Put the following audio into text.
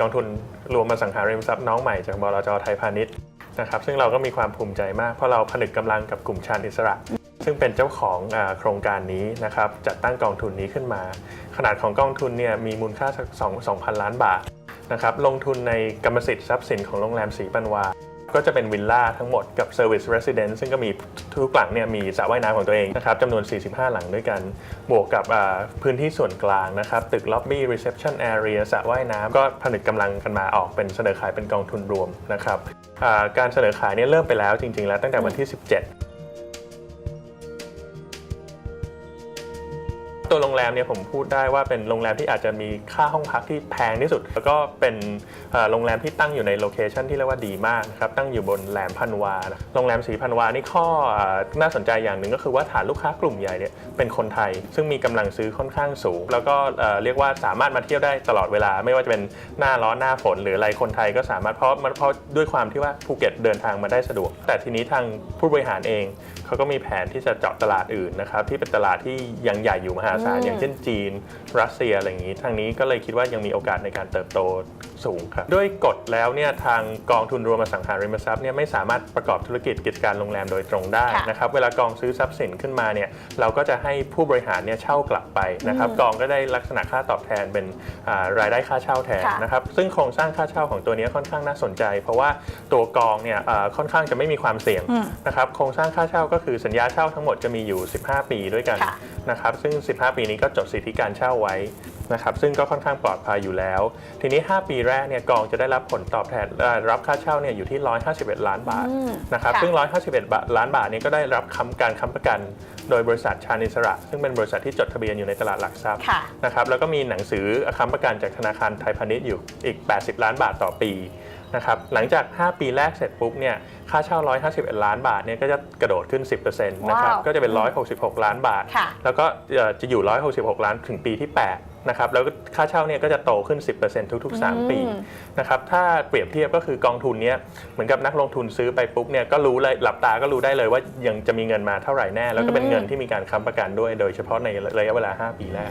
กองทุนรวมมาสังหาริมทรัพย์น้องใหม่จากบลจไทยพาณิชย์นะครับซึ่งเราก็มีความภูมิใจมากเพราะเราผนึกกำลังกับกลุ่มชาญอิสระ ซึ่งเป็นเจ้าของอโครงการนี้นะครับจัดตั้งกองทุนนี้ขึ้นมา ขนาดของกองทุนเนี่ยมีมูลค่าสัก2 2,000 ล้านบาทนะครับลงทุนในกรรมสิทธิ์ทรัพย์สินของโรงแรมสีปันวา ก็จะเป็นวิลล่าทั้งหมดกับ Service Residence ซึ่งก็มีทุกหลังเนี่ยมีสระว่ายน้ำของตัวเองนะครับจำนวน 45 หลังด้วยกัน บวกกับพื้นที่ส่วนกลางนะครับตึก Lobby Reception Area สระว่ายน้ำก็ผนึกกำลังกันมาออกเป็นเสนอขายเป็นกองทุนรวมนะครับการเสนอขายเนี่ยเริ่มไปแล้วจริง ๆ แล้วตั้งแต่วันที่ 17 ตัวโรงแรมเนี่ยผมพูดได้ว่าเป็นโรงแรมที่อาจจะมีค่าห้องพักที่แพงที่สุด แล้วก็เป็นโรงแรมที่ตั้งอยู่ในโลเคชันที่เรียกว่าดีมากครับตั้งอยู่บนแหลมพันวานะโรงแรมสีพันวานี่ข้อน่าสนใจอย่างหนึ่งก็คือว่าฐานลูกค้ากลุ่มใหญ่เนี่ยเป็นคนไทย ซึ่งมีกำลังซื้อค่อนข้างสูง แล้วก็เอ่อเรียกว่าสามารถมาเที่ยวได้ตลอดเวลา ไม่ว่าจะเป็นหน้าร้อนหน้าฝน หรืออะไรคนไทยก็สามารถเพราะมันเพราะด้วยความที่ว่าภูเก็ตเดินทางมาได้สะดวก แต่ทีนี้ทางผู้บริหารเองเขาก็มีแผนที่จะเจาะตลาดอื่นนะครับที่เป็นตลาดที่ยังใหญ่อยู่มหาศาลอืมอย่างเช่นจีน รัสเซียอะไรอย่างนี้ ทางนี้ก็เลยคิดว่ายังมีโอกาสในการเติบโตสูงครับด้วยกฎแล้วเนี่ยทางกองทุนรวมอสังหาริมทรัพย์เนี่ยไม่สามารถประกอบธุรกิจกิจการโรงแรมโดยตรงได้ค่ะนะครับเวลากองซื้อทรัพย์สินขึ้นมาเนี่ยเราก็จะให้ผู้บริหารเนี่ยเช่ากลับไปนะครับอืมกองก็ได้ลักษณะค่าตอบแทนเป็นอ่ารายได้ค่าเช่าแทนค่ะนะครับซึ่งโครงสร้างค่าเช่าของตัวนี้ค่อนข้างน่าสนใจ เพราะว่าตัวกองเนี่ยอ่าค่อนข้างจะไม่มีความเสี่ยงอืมนะครับโครงสร้างค่าเช่าก็คือสัญญาเช่าทั้งหมดจะมีอยู่ 15 ปีด้วยกันค่ะ นะครับซึ่ง 15 ปีนี้ก็จดสิทธิการเช่าไว้นะครับซึ่งก็ค่อนข้างปลอดภัยอยู่แล้ว ทีนี้ 5 ปีแรกเนี่ยกองจะได้รับผลตอบแทนเอ่อรับค่าเช่าเนี่ยอยู่ที่ 151 ล้านบาทอืมนะครับค่ะซึ่ง 151 บาทล้านบาทนี้ก็ได้รับคำการค้ำประกัน โดยบริษัทชาญอิสระ ซึ่งเป็นบริษัทที่จดทะเบียนอยู่ในตลาดหลักทรัพย์ค่ะนะครับแล้วก็มีหนังสือค้ำประกันจากธนาคารไทยพาณิชย์อยู่อีก 80 ล้านบาทต่อปี นะครับหลังจาก 5 ปีแรกเสร็จปุ๊บเนี่ยค่าเช่า 151 ล้านบาทเนี่ยก็จะกระโดดขึ้น 10%นะครับว้าวก็จะเป็น 166 ล้านบาทค่ะแล้วก็เอ่อจะอยู่ 166 ล้านถึงปีที่ 8 นะครับแล้วก็ค่าเช่าเนี่ยก็จะโตขึ้น 10%ทุกๆ 3 ปีอืมนะครับถ้าเปรียบเทียบก็คือกองทุนเนี้ยเหมือนกับนักลงทุนซื้อไปปุ๊บเนี่ยก็รู้เลยหลับตาก็รู้ได้เลยว่ายังจะมีเงินมาเท่าไหร่แน่ แล้วก็เป็นอืมเงินที่มีการค้ำประกันด้วย โดยเฉพาะในระยะเวลา 5 ปีแรก